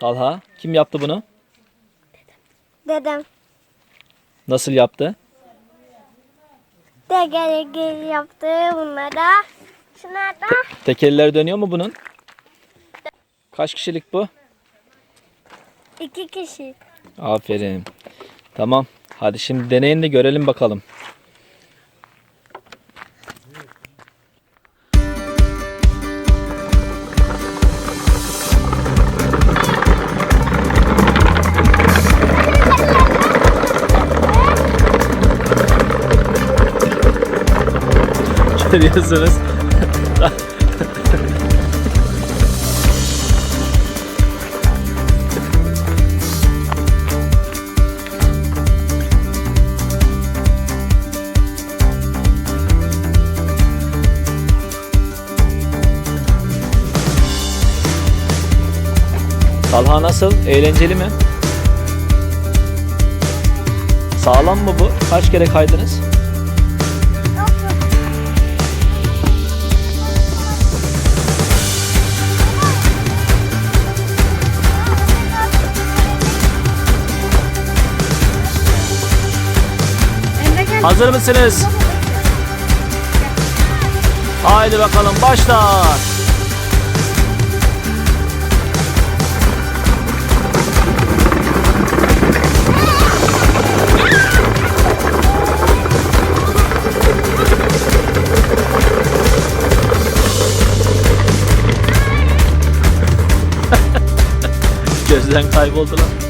Talha kim yaptı bunu? Dedem. Nasıl yaptı? Degel gel yaptı bunlara. Şunlar da Tekerler dönüyor mu bunun? Kaç kişilik bu? iki kişi. Aferin. Tamam. Hadi şimdi deneyin de görelim bakalım. Görüyorsunuz. Talha nasıl? Eğlenceli mi? Sağlam mı bu? Kaç kere kaydınız? Hazır mısınız? Haydi bakalım başla. Gözden kayboldular.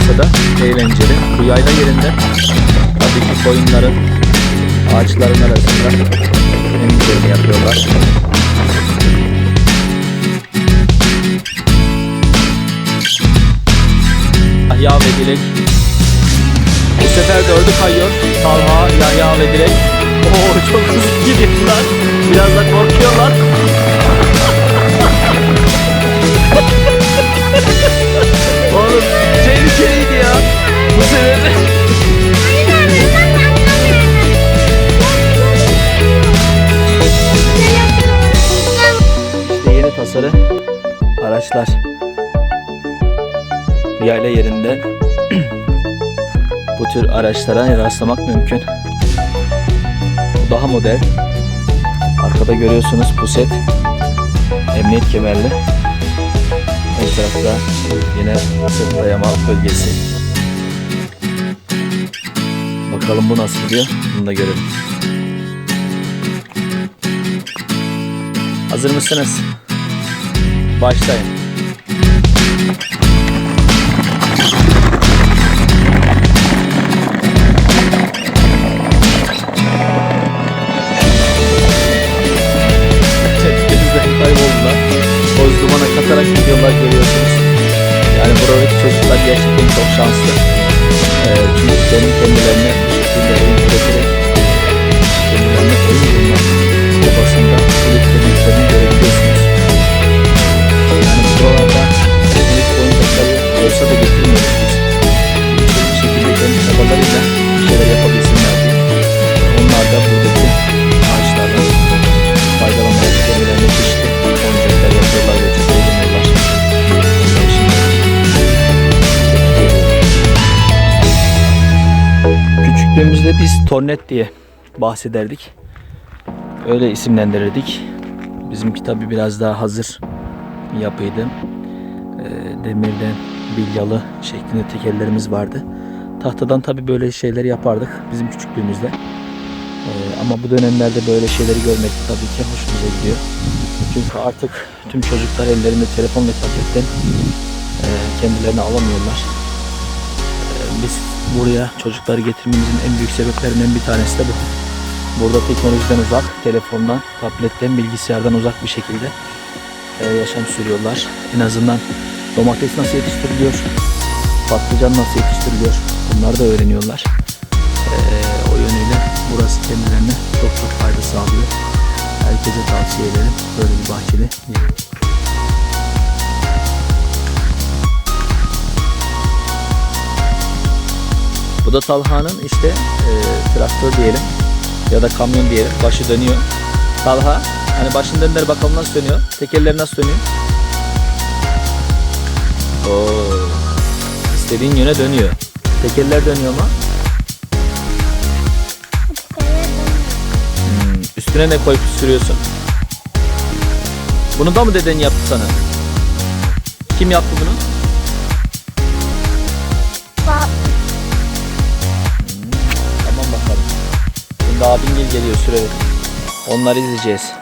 Olsa da eğlenceli. Bu yayla yerinde tabii ki koyunların ağaçların arasında en güzelini yapıyorlar. Yahya ve Dilek. Bu sefer dördü kayıyor. Talha, Yahya ve Dilek. Oo çok hızlı gidiyorlar. Biraz da korkuyorlar. Tasarı araçlar. Yayla yerinde bu tür araçlara rastlamak mümkün. Daha model. Arkada görüyorsunuz puset. Emniyet kemerli. Ön tarafta yine sırt dayama bölgesi. Bakalım bu nasıl gidiyor? Bunu da görelim. Hazır mısınız? Başlayın. Kayboldular. Toz dumana katarak gidiyorlar görüyorsunuz. Yani buradaki çocuklar gerçekten çok şanslı. Ee, çünkü benim kendilerine bu şekilde oyun üreterek kendilerine oyun bulmak babasında ürettiklerini görebiliyorsunuz. Buralarda teknik oyuncakları olsa da getirmiyoruz biz. Bir şekilde kendi çabalarıyla bir şeyler yapabilsinler diye. Onlar da buradaki ağaçlardan faydalanmak kendilerine çeşitli oyuncaklar yapıyorlar ve çok eğleniyorlar. Küçüklüğümüzde biz tornet diye bahsederdik. Öyle isimlendirirdik. Bizimki tabi biraz daha hazır yapıydı. Ee, demirden bilyalı şeklinde tekerlerimiz vardı. Tahtadan tabi böyle şeyler yapardık bizim küçüklüğümüzde. Ee, ama bu dönemlerde böyle şeyleri görmek tabii ki hoşumuza gidiyor. Çünkü artık tüm çocuklar ellerinde telefon ve tabletten e, kendilerini alamıyorlar. Ee, biz buraya çocukları getirmemizin en büyük sebeplerinden bir tanesi de bu. Burada teknolojiden uzak, telefondan, tabletten, bilgisayardan uzak bir şekilde e, yaşam sürüyorlar. En azından domates nasıl yetiştiriliyor, patlıcan nasıl yetiştiriliyor bunları da öğreniyorlar. E, o yönüyle burası kendilerine çok çok fayda sağlıyor. Herkese tavsiye ederim böyle bir bahçeli yer. Bu da Talha'nın işte e, traktör diyelim ya da kamyon diyelim. Başı dönüyor. Talha hani başını döndür bakalım nasıl dönüyor. Tekerleri nasıl dönüyor? Oo. İstediğin yöne dönüyor. Tekerler dönüyor mu? Hmm, Üstüne ne koyup sürüyorsun? Bunu da mı deden yaptı sana? Kim yaptı bunu? Bakalım. Şimdi abin gel geliyor sürerek. Onları izleyeceğiz.